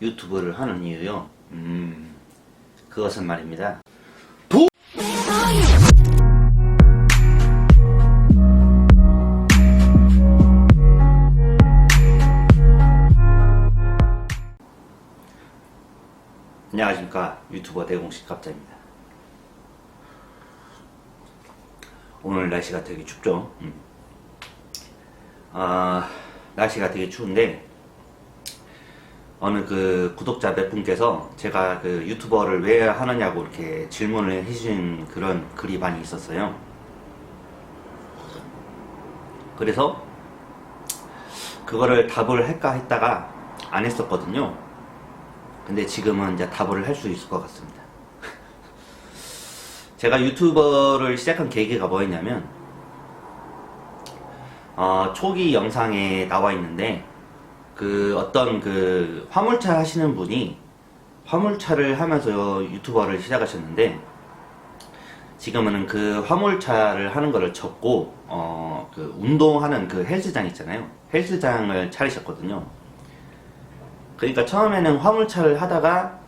유튜브를 하는 이유요. 음, 그것은 말입니다. 안녕하십니까 유튜버 대공식 갑자입니다. 오늘 날씨가 되게 춥죠. 음. 아 날씨가 되게 추운데 어느 그 구독자 몇 분께서 제가 그 유튜버를 왜 하느냐고 이렇게 질문을 해주신 그런 글이 많이 있었어요. 그래서 그거를 답을 할까 했다가 안 했었거든요. 근데 지금은 이제 답을 할 수 있을 것 같습니다. 제가 유튜버를 시작한 계기가 뭐였냐면, 어, 초기 영상에 나와 있는데, 그 어떤 그 화물차 하시는 분이 화물차를 하면서 유튜버를 시작하셨는데, 지금은 그 화물차를 하는 거를 접고, 어, 그 운동하는 그 헬스장 있잖아요. 헬스장을 차리셨거든요. 그러니까 처음에는 화물차를 하다가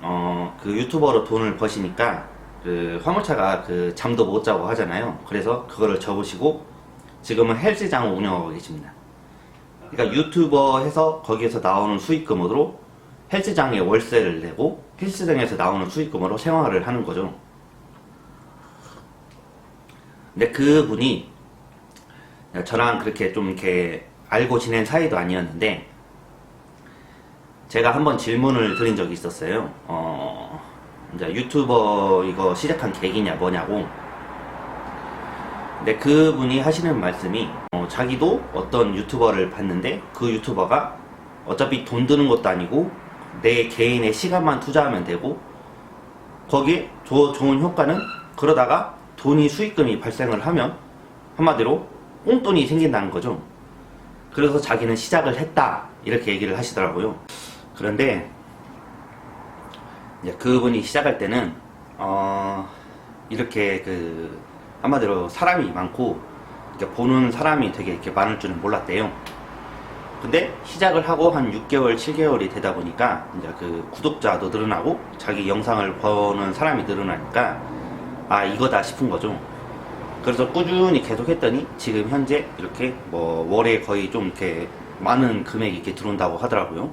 어 그 유튜버로 돈을 버시니까 그 화물차가 그 잠도 못 자고 하잖아요. 그래서 그거를 접으시고 지금은 헬스장을 운영하고 계십니다. 그러니까 유튜버 해서 거기에서 나오는 수익금으로 헬스장에 월세를 내고 헬스장에서 나오는 수익금으로 생활을 하는 거죠. 근데 그분이 저랑 그렇게 좀 이렇게 알고 지낸 사이도 아니었는데 제가 한번 질문을 드린 적이 있었어요. 어, 이제 유튜버 이거 시작한 계기냐 뭐냐고. 근데 그분이 하시는 말씀이 어, 자기도 어떤 유튜버를 봤는데 그 유튜버가 어차피 돈 드는 것도 아니고 내 개인의 시간만 투자하면 되고 거기에 조, 좋은 효과는 그러다가 돈이 수익금이 발생을 하면 한마디로 꽁돈이 생긴다는 거죠. 그래서 자기는 시작을 했다 이렇게 얘기를 하시더라고요. 그런데 그분이 시작할 때는 어 이렇게 그 한마디로 사람이 많고 이렇게 보는 사람이 되게 이렇게 많을 줄은 몰랐대요. 근데 시작을 하고 한 6개월, 7개월이 되다 보니까 이제 그 구독자도 늘어나고 자기 영상을 보는 사람이 늘어나니까 아 이거다 싶은 거죠. 그래서 꾸준히 계속 했더니 지금 현재 이렇게 뭐 월에 거의 좀 이렇게 많은 금액이 이렇게 들어온다고 하더라고요.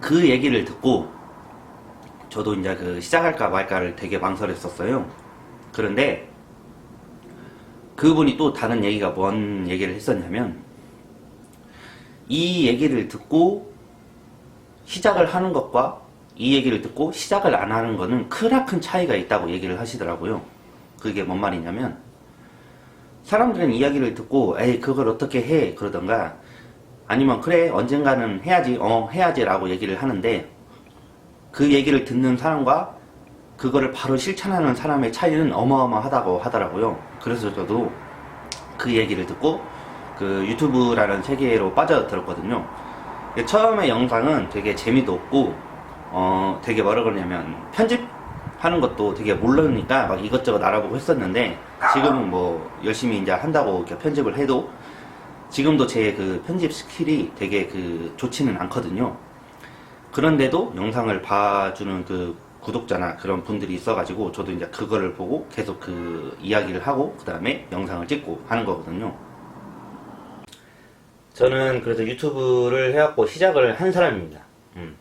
그 얘기를 듣고 저도 이제 그 시작할까 말까를 되게 망설였었어요. 그런데 그분이 또 다른 얘기가 뭔 얘기를 했었냐면 이 얘기를 듣고 시작을 하는 것과 이 얘기를 듣고 시작을 안 하는 거는 크나큰 차이가 있다고 얘기를 하시더라고요. 그게 뭔 말이냐면 사람들은 이야기를 듣고 에이 그걸 어떻게 해 그러던가 아니면 그래 언젠가는 해야지 어 해야지 라고 얘기를 하는데 그 얘기를 듣는 사람과 그거를 바로 실천하는 사람의 차이는 어마어마하다고 하더라고요. 그래서 저도 그 얘기를 듣고 그 유튜브라는 세계로 빠져들었거든요. 처음에 영상은 되게 재미도 없고 어 되게 뭐라 그러냐면 편집하는 것도 되게 모르니까 막 이것저것 알아보고 했었는데 지금은 뭐 열심히 이제 한다고 이렇게 편집을 해도 지금도 제 그 편집 스킬이 되게 그 좋지는 않거든요. 그런데도 영상을 봐주는 그 구독자나 그런 분들이 있어가지고 저도 이제 그거를 보고 계속 그 이야기를 하고 그 다음에 영상을 찍고 하는 거거든요. 저는 그래서 유튜브를 해갖고 시작을 한 사람입니다. 음.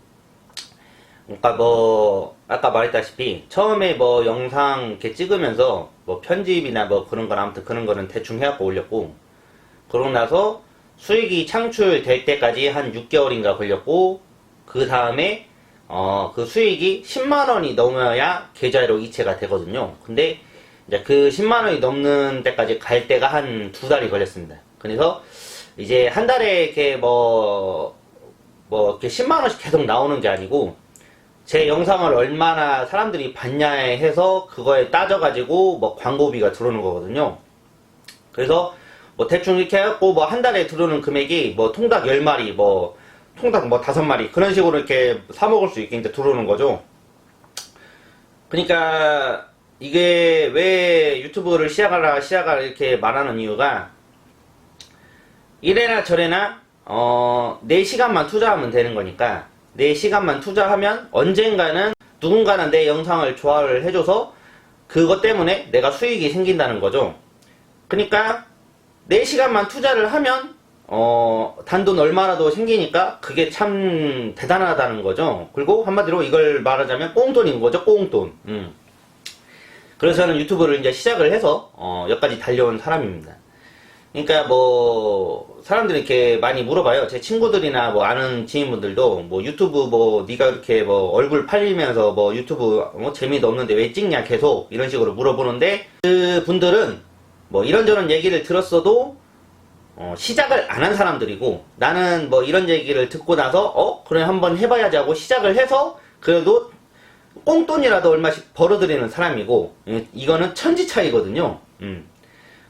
그러니까 뭐 아까 말했다시피 처음에 뭐 영상 이렇게 찍으면서 뭐 편집이나 뭐 그런 건 아무튼 그런 거는 대충 해갖고 올렸고 그러고 나서 수익이 창출될 때까지 한 6개월인가 걸렸고 그 다음에 어, 그 수익이 10만 원이 넘어야 계좌로 이체가 되거든요. 근데 이제 그 10만 원이 넘는 때까지 갈 때가 한 두 달이 걸렸습니다. 그래서 이제 한 달에 이렇게 뭐, 뭐, 이렇게 10만 원씩 계속 나오는 게 아니고 제 영상을 얼마나 사람들이 봤냐에 해서 그거에 따져가지고 뭐 광고비가 들어오는 거거든요. 그래서 뭐 대충 이렇게 해갖고 뭐 한 달에 들어오는 금액이 뭐 통닭 10마리 뭐 통닭 뭐 다섯 마리 그런 식으로 이렇게 사 먹을 수 있게 이제 들어오는 거죠. 그러니까 이게 왜 유튜브를 시작하라 시작하라 이렇게 말하는 이유가 이래나 저래나 어, 내 시간만 투자하면 되는 거니까 내 시간만 투자하면 언젠가는 누군가는 내 영상을 좋아를 해줘서 그것 때문에 내가 수익이 생긴다는 거죠. 그러니까 내 시간만 투자를 하면 어, 단돈 얼마라도 생기니까 그게 참 대단하다는 거죠. 그리고 한마디로 이걸 말하자면 꽁돈인 거죠. 꽁돈. 음. 그래서 저는 유튜브를 이제 시작을 해서 어, 여기까지 달려온 사람입니다. 그러니까 뭐 사람들이 이렇게 많이 물어봐요. 제 친구들이나 뭐 아는 지인분들도 뭐 유튜브 뭐 네가 이렇게 뭐 얼굴 팔리면서 뭐 유튜브 뭐 재미도 없는데 왜 찍냐 계속 이런 식으로 물어보는데 그 분들은 뭐 이런저런 얘기를 들었어도 어, 시작을 안 한 사람들이고 나는 뭐 이런 얘기를 듣고 나서 어 그래 한번 해봐야지 하고 시작을 해서 그래도 꽁돈이라도 얼마씩 벌어들이는 사람이고 이- 이거는 천지 차이거든요. 음.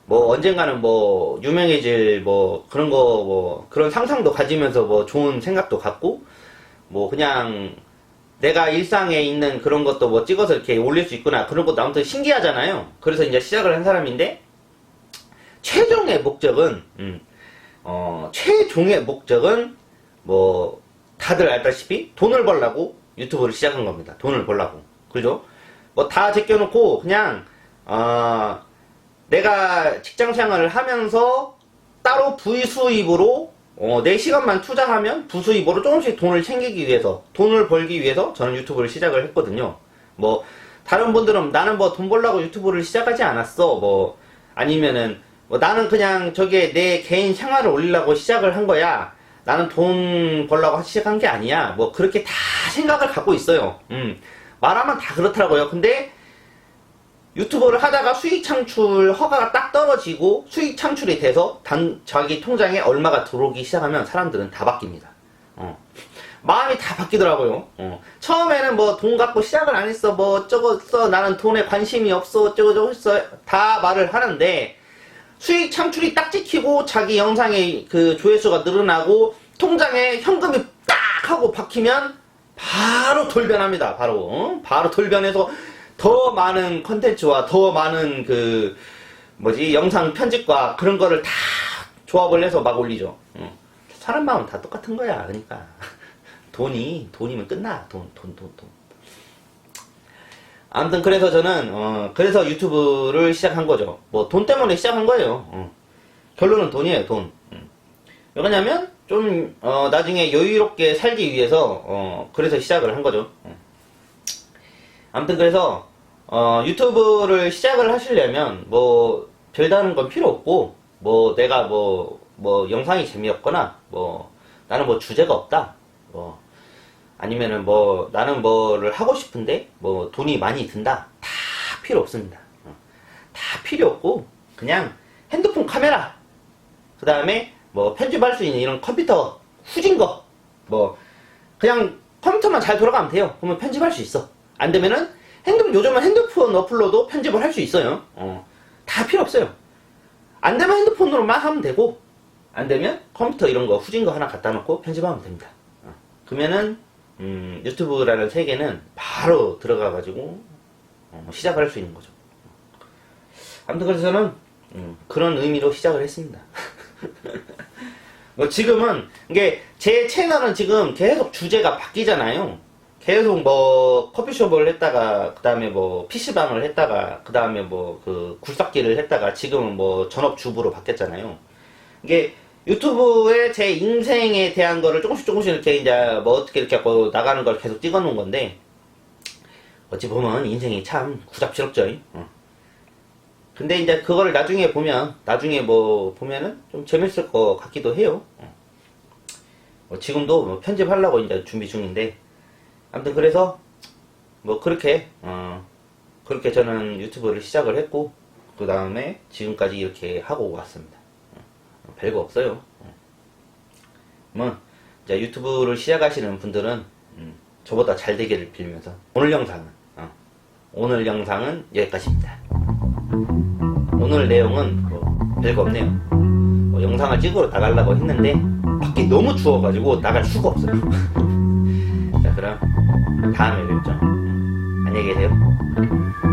뭐 언젠가는 뭐 유명해질 뭐 그런 거 뭐 그런 상상도 가지면서 뭐 좋은 생각도 갖고 뭐 그냥 내가 일상에 있는 그런 것도 뭐 찍어서 이렇게 올릴 수 있구나 그런 것도 아무튼 신기하잖아요. 그래서 이제 시작을 한 사람인데 최종의 목적은 음, 어, 최종의 목적은 뭐 다들 알다시피 돈을 벌라고 유튜브를 시작한 겁니다. 돈을 벌라고 그죠? 뭐 다 제껴놓고 그냥 어, 내가 직장 생활을 하면서 따로 부수입으로 어, 내 시간만 투자하면 부수입으로 조금씩 돈을 챙기기 위해서 돈을 벌기 위해서 저는 유튜브를 시작을 했거든요. 뭐 다른 분들은 나는 뭐 돈 벌라고 유튜브를 시작하지 않았어. 뭐 아니면은 뭐 나는 그냥 저게 내 개인 생활을 올리려고 시작을 한 거야. 나는 돈 벌라고 시작한 게 아니야. 뭐 그렇게 다 생각을 갖고 있어요. 음. 말하면 다 그렇더라고요. 근데 유튜브를 하다가 수익 창출 허가가 딱 떨어지고 수익 창출이 돼서 단 자기 통장에 얼마가 들어오기 시작하면 사람들은 다 바뀝니다. 어. 마음이 다 바뀌더라고요. 어. 처음에는 뭐 돈 갖고 시작을 안 했어, 뭐 어쩌고 써, 나는 돈에 관심이 없어, 어쩌고 저쩌고 했어, 다 말을 하는데 수익 창출이 딱 찍히고 자기 영상의 그 조회수가 늘어나고 통장에 현금이 딱 하고 박히면 바로 돌변합니다. 바로 어? 바로 돌변해서 더 많은 컨텐츠와 더 많은 그 뭐지 영상 편집과 그런 거를 다 조합을 해서 막 올리죠. 어. 사람 마음 다 똑같은 거야. 그러니까 돈이 돈이면 끝나. 돈 돈 돈 돈. 아무튼 그래서 저는 어, 그래서 유튜브를 시작한 거죠. 뭐 돈 때문에 시작한 거예요. 어. 결론은 돈이에요, 돈. 음. 왜 그러냐면 좀 어, 나중에 여유롭게 살기 위해서 어, 그래서 시작을 한 거죠. 어. 아무튼 그래서 어, 유튜브를 시작을 하시려면 뭐 별다른 건 필요 없고 뭐 내가 뭐뭐 영상이 재미없거나 뭐 나는 뭐 주제가 없다. 뭐 아니면은 뭐 나는 뭐를 하고 싶은데 뭐 돈이 많이 든다? 다 필요 없습니다. 어. 다 필요 없고 그냥 핸드폰 카메라 그 다음에 뭐 편집할 수 있는 이런 컴퓨터 후진 거 뭐 그냥 컴퓨터만 잘 돌아가면 돼요. 그러면 편집할 수 있어. 안 되면은 핸드폰 요즘은 핸드폰 어플로도 편집을 할 수 있어요. 어. 다 필요 없어요. 안 되면 핸드폰으로만 하면 되고 안 되면 컴퓨터 이런 거 후진 거 하나 갖다 놓고 편집하면 됩니다. 어. 그러면은 음, 유튜브라는 세계는 바로 들어가가지고 어, 시작을 할수 있는 거죠. 아무튼 그래서 저는 음, 그런 의미로 시작을 했습니다. 뭐 지금은 이게 제 채널은 지금 계속 주제가 바뀌잖아요. 계속 뭐 커피숍을 했다가 그 다음에 뭐 PC방을 했다가 그 다음에 뭐 그 굴삭기를 했다가 지금은 뭐 전업 주부로 바뀌었잖아요. 이게 유튜브에 제 인생에 대한 거를 조금씩 조금씩 이렇게 이제 뭐 어떻게 이렇게 하고 나가는 걸 계속 찍어 놓은 건데 어찌 보면 인생이 참 구잡스럽죠. 어. 근데 이제 그거를 나중에 보면 나중에 뭐 보면은 좀 재밌을 것 같기도 해요. 어. 뭐 지금도 뭐 편집하려고 이제 준비 중인데 아무튼 그래서 뭐 그렇게 어 그렇게 저는 유튜브를 시작을 했고 그 다음에 지금까지 이렇게 하고 왔습니다. 별거 없어요. 뭐 이제 유튜브를 시작하시는 분들은 음, 저보다 잘 되기를 빌면서 오늘 영상은 어, 오늘 영상은 여기까지입니다. 오늘 내용은 뭐 별거 없네요. 뭐 영상을 찍으러 나가려고 했는데 밖이 너무 추워가지고 나갈 수가 없어요. 자 그럼 다음에 뵙죠. 안녕히 계세요.